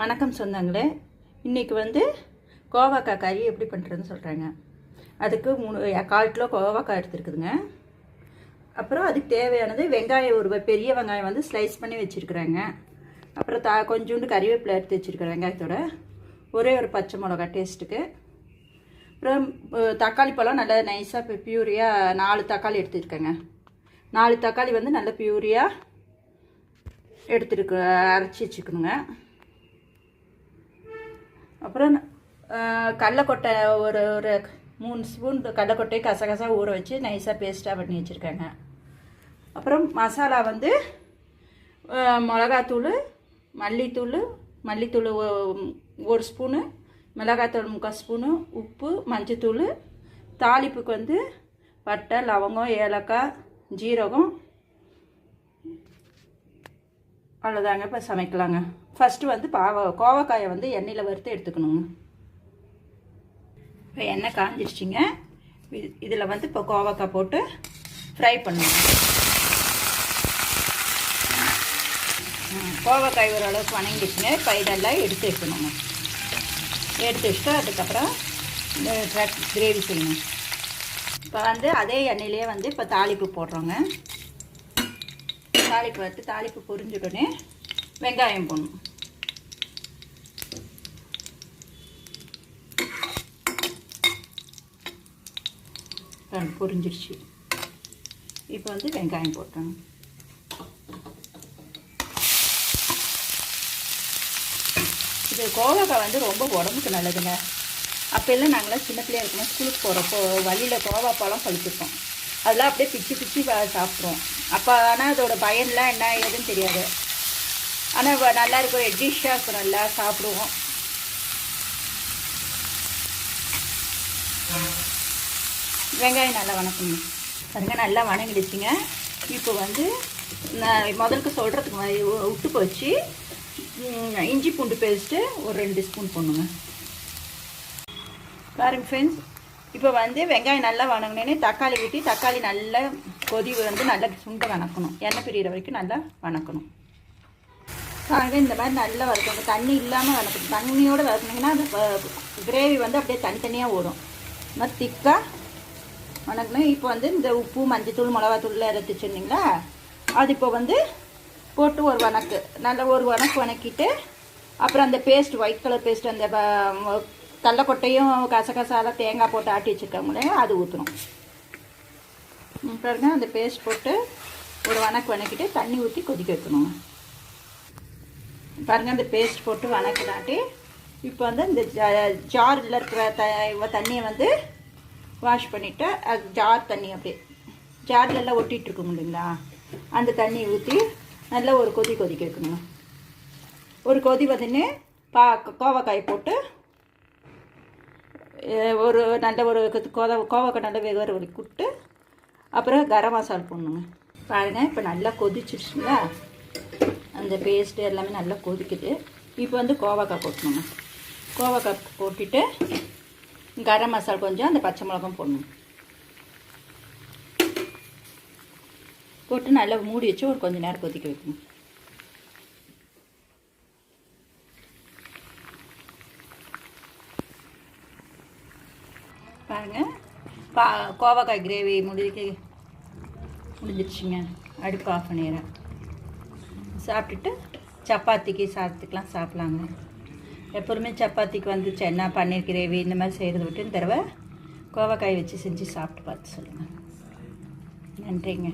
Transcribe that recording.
வணக்கம் சொந்தங்களே. இன்றைக்கி வந்து கோவாக்காய் கறி எப்படி பண்ணுறதுன்னு சொல்கிறாங்க அதுக்கு மூணு கால் கிலோ கோவாக்காய் எடுத்துருக்குதுங்க. அப்புறம் அதுக்கு தேவையானது வெங்காயம் ஒரு பெரிய வெங்காயம் வந்து ஸ்லைஸ் பண்ணி வச்சுருக்குறேங்க. அப்புறம் தா கொஞ்சோண்டு கறிவேப்பிலை எடுத்து வச்சுருக்குற வெங்காயத்தோட. ஒரே ஒரு பச்சை மிளகா டேஸ்ட்டுக்கு அப்புறம் தக்காளி பழம் நல்லா நைஸாக இப்போ பியூரியாக நாலு தக்காளி எடுத்துருக்கேங்க. நாலு தக்காளி வந்து நல்ல பியூரியாக எடுத்துருக்கு அரைச்சி வச்சுக்கணுங்க அப்புறம் கடலக்கொட்டை ஒரு ஒரு மூணு ஸ்பூன் கடலக்கொட்டையை கசகசா ஊற வச்சு நைஸாக பேஸ்ட்டாக பண்ணி வச்சுருக்கேங்க. அப்புறம் மசாலா வந்து மிளகாத்தூள் மல்லித்தூள் மல்லித்தூள் ஒரு ஸ்பூனு மிளகாத்தூள் முக்கால் ஸ்பூனு உப்பு மஞ்சத்தூள் தாளிப்புக்கு வந்து பட்டை லவங்கம் ஏலக்காய் ஜீரகம் அவ்வளோதாங்க இப்போ சமைக்கலாங்க. ஃபஸ்ட்டு வந்து பாவ கோவக்காயை வந்து எண்ணெயில் வறுத்து எடுத்துக்கணுங்க. இப்போ எண்ணெய் காஞ்சிருச்சுங்க. இதில் வந்து இப்போ கோவக்காய் போட்டு ஃப்ரை பண்ணுங்க. கோவக்காய் ஓரளவுக்கு வணங்கிடுச்சுங்க. இப்போ இதெல்லாம் எடுத்து வைக்கணுங்க. எடுத்து வச்சுட்டு அதுக்கப்புறம் இந்த கிரேவி செய்யணும். இப்போ வந்து அதே எண்ணெயிலே வந்து இப்போ தாளிப்பு போடுறோங்க. தாளிப்பு வறுத்து தாளிப்பு பொரிஞ்சுடனே வெங்காயம் போடணும். பொரிஞ்சிருச்சு. இப்போ வந்து வெங்காயம் போட்டோம் இது கோவக்காய் வந்து ரொம்ப உடம்புக்கு நல்லதுங்க. அப்போல்லாம் நாங்களாம் சின்ன பிள்ளையா இருக்கணும் ஸ்கூலுக்கு போகிறப்போ வழியில் கோவா பழம் பழுத்துருக்கோம். அதெல்லாம் அப்படியே பிச்சு பிச்சு சாப்பிட்ருவோம். அப்போ ஆனால் அதோட பயன்லாம் என்ன ஏதுன்னு தெரியாது. ஆனால் நல்லா இருக்கும். எட்ஜிஷாக இருக்கும் நல்லா சாப்பிடுவோம். வெங்காயம் நல்லா வணக்கணும். பாருங்க நல்லா வணங்கிடுச்சுங்க. இப்போ வந்து நான் முதலுக்கு சொல்கிறதுக்கு விட்டு போச்சு இஞ்சி பூண்டு பேஸ்ட்டு ஒரு ரெண்டு ஸ்பூன் போடணுங்க. பாருங்க ஃப்ரெண்ட்ஸ் இப்போ வந்து வெங்காயம் நல்லா வணங்கினேனே தக்காளி ஊற்றி தக்காளி நல்லா கொதி வந்து நல்லா சுண்டை வணக்கணும். எண்ணெய் பிரியிற வரைக்கும் நல்லா வணக்கணும். பாருங்க இந்த மாதிரி நல்லா வறுக்கணும் தண்ணி இல்லாமல் வணக்கணும். தண்ணியோடு வதக்குனீங்கன்னா அது கிரேவி வந்து அப்படியே தனித்தனியாக ஓடும். மாதிரி திக்காக வணக்கணும் இப்போ வந்து இந்த உப்பு மஞ்சத்தூள் மிளகாத்தூள்லாம் எடுத்து வச்சுருந்தீங்களா? அது இப்போ வந்து போட்டு ஒரு வணக்கு. நல்லா ஒரு வணக்கு வணக்கிட்டு அப்புறம் அந்த பேஸ்ட் ஒயிட் கலர் பேஸ்ட் அந்த கடலக்கொட்டையும் கசகசாலாம் தேங்காய் போட்டு ஆட்டி வச்சுருக்காங்களே அது ஊற்றணும் பாருங்க அந்த பேஸ்ட் போட்டு ஒரு வணக்கு வணக்கிட்டு தண்ணி ஊற்றி கொதிக்க வைக்கணுங்க. பாருங்க அந்த பேஸ்ட் போட்டு வணக்கினாட்டி இப்போ வந்து இந்த ஜாரில் இருக்கிற த தண்ணியை வந்து வாஷ் பண்ணிவிட்டு அது ஜார் தண்ணி அப்படியே ஜார்லெல்லாம் எல்லாம் இல்லைங்களா? அந்த தண்ணியை ஊற்றி நல்லா ஒரு கொதி கொதிக்க வைக்கணுங்க. ஒரு கொதி வந்துன்னு பா கோவக்காய் போட்டு ஒரு நல்ல ஒரு கோத கோவக்காய் நல்லா வேக வர வரைக்கும் விட்டு அப்புறம் கரம் மசாலா போடணுங்க. பாருங்கள் இப்போ நல்லா கொதிச்சிருச்சுங்களா அந்த பேஸ்ட்டு எல்லாமே நல்லா கொதிக்குது. இப்போ வந்து கோவக்காய் போட்டணுங்க கோவக்காய் போட்டுட்டு கரம் மசாலா கொஞ்சம் அந்த பச்சை மிளகாய் போடணும். போட்டு நல்லா மூடி வச்சு ஒரு கொஞ்ச நேரம் கொதிக்க வைக்கணும். பாருங்க. பா கோவக்காய் கிரேவி முடிக்க முடிஞ்சிருச்சுங்க. அடுப்பு ஆஃப் பண்ணிடுறேன். சாப்பிட்டுட்டு சப்பாத்திக்கு சாதத்துக்கெலாம் சாப்பிட்லாங்க. எப்போதுமே சப்பாத்திக்கு வந்து சென்னா பன்னீர் கிரேவி இந்த மாதிரி செய்கிறத விட்டு இந்த தடவை கோவக்காய் வச்சு செஞ்சு சாப்பிட்டு பார்த்து சொல்லுங்கள் நன்றிங்க.